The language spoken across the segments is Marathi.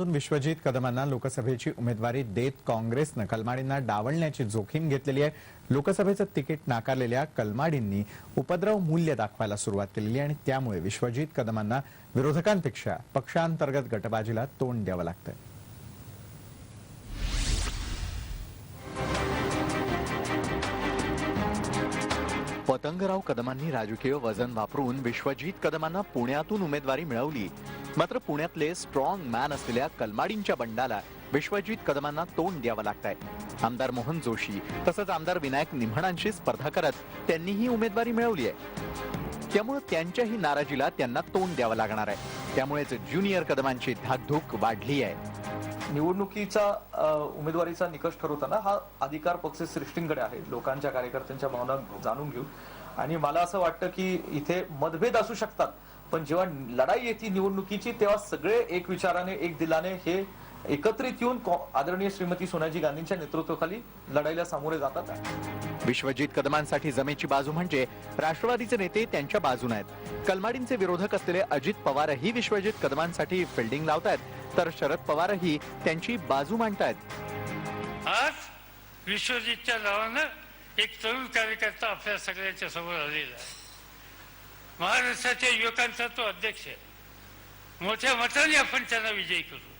विश्वजित कदमांना लोकसभेची उमेदवारी देत काँग्रेसनं कलमाडींना डावलण्याची जोखीम घेतलेली आहे. लोकसभेचं तिकीट नाकारलेल्या कलमाडींनी उपद्रव मूल्य दाखवायला सुरुवात केलेली आहे आणि त्यामुळे विश्वजित कदमांना विरोधकांपेक्षा पक्षांतर्गत गटबाजीला तोंड द्यावं लागतंय. पतंगराव कदमांनी राजकीय वजन वापरून विश्वजित कदमांना पुण्यातून उमेदवारी मिळवली. मात्र पुण्यातले स्ट्रॉंग मॅन असलेल्या कलमाडींच्या बंडाला विश्वजित कदमांना तोंड द्यावं लागतंय. आमदार मोहन जोशी तसंच आमदार विनायक निम्हणांशी स्पर्धा करत त्यांनी ही उमेदवारी मिळवली आहे. त्यामुळे त्यांच्याही नाराजीला त्यांना तोंड द्यावं लागणार आहे. त्यामुळेच ज्युनियर कदमांची धाकधूक वाढली आहे. निवडणुकीचा उमेदवारीचा निकष ठरवताना हा अधिकार पक्ष श्रेष्ठींकडे आहे. लोकांच्या कार्यकर्त्यांच्या भावना जाणून घेऊ. आणि मला असं वाटतं की इथे मतभेद असू शकतात. पण जेव्हा लढाई येते निवडणुकीची तेव्हा सगळे एक विचाराने एक दिलाने हे एकत्रित येऊन कॉ- आदरणीय श्रीमती सोनाजी गांधींच्या नेतृत्वाखाली लढाईला सामोरे जातात. विश्वजित कदमांसाठी जमेची बाजू म्हणजे राष्ट्रवादीचे नेते त्यांच्या बाजून आहेत. कलमाडींचे विरोधक असलेले अजित पवारही विश्वजित कदमांसाठी फिल्डिंग लावतायत. तर शरद पवारही त्यांची बाजू मांडतायत. आज विश्वजितच्या नावानं एक तरुण कार्यकर्ता आपल्या सगळ्यांच्या समोर आलेला आहे. महाराष्ट्राच्या युवकांचा तो अध्यक्ष आहे. मोठ्या मताने आपण त्यांना विजयी करू.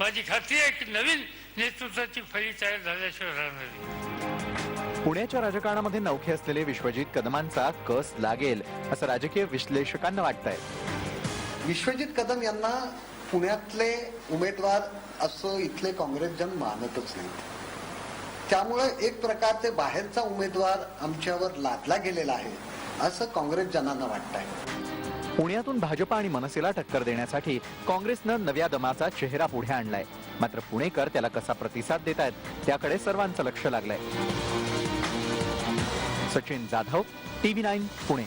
माझी खात्री आहे की नवीन नेतृत्वाची फळी तयार झाल्याशिवाय राहणार नाही. पुण्याच्या राजकारणामध्ये नौखे असलेले विश्वजित कदमांचा कस लागेल असं राजकीय विश्लेषकांना वाटतंय. विश्वजित कदम यांना पुण्यातले उमेदवार असं इथले काँग्रेसजन मानतच नाहीत त्यामुळं एक प्रकारचे बाहेरचा उमेदवार आमच्यावर लादला गेलेला आहे असं काँग्रेस जनांना वाटतंय. पुण्यातून भाजपा आणि मनसेला टक्कर देण्यासाठी काँग्रेसनं नव्या दमाचा चेहरा पुढे आणलाय. मात्र पुणेकर त्याला कसा प्रतिसाद देत आहेत त्याकडे सर्वांचं लक्ष लागलंय. Sachin Jadhav TV nine Pune.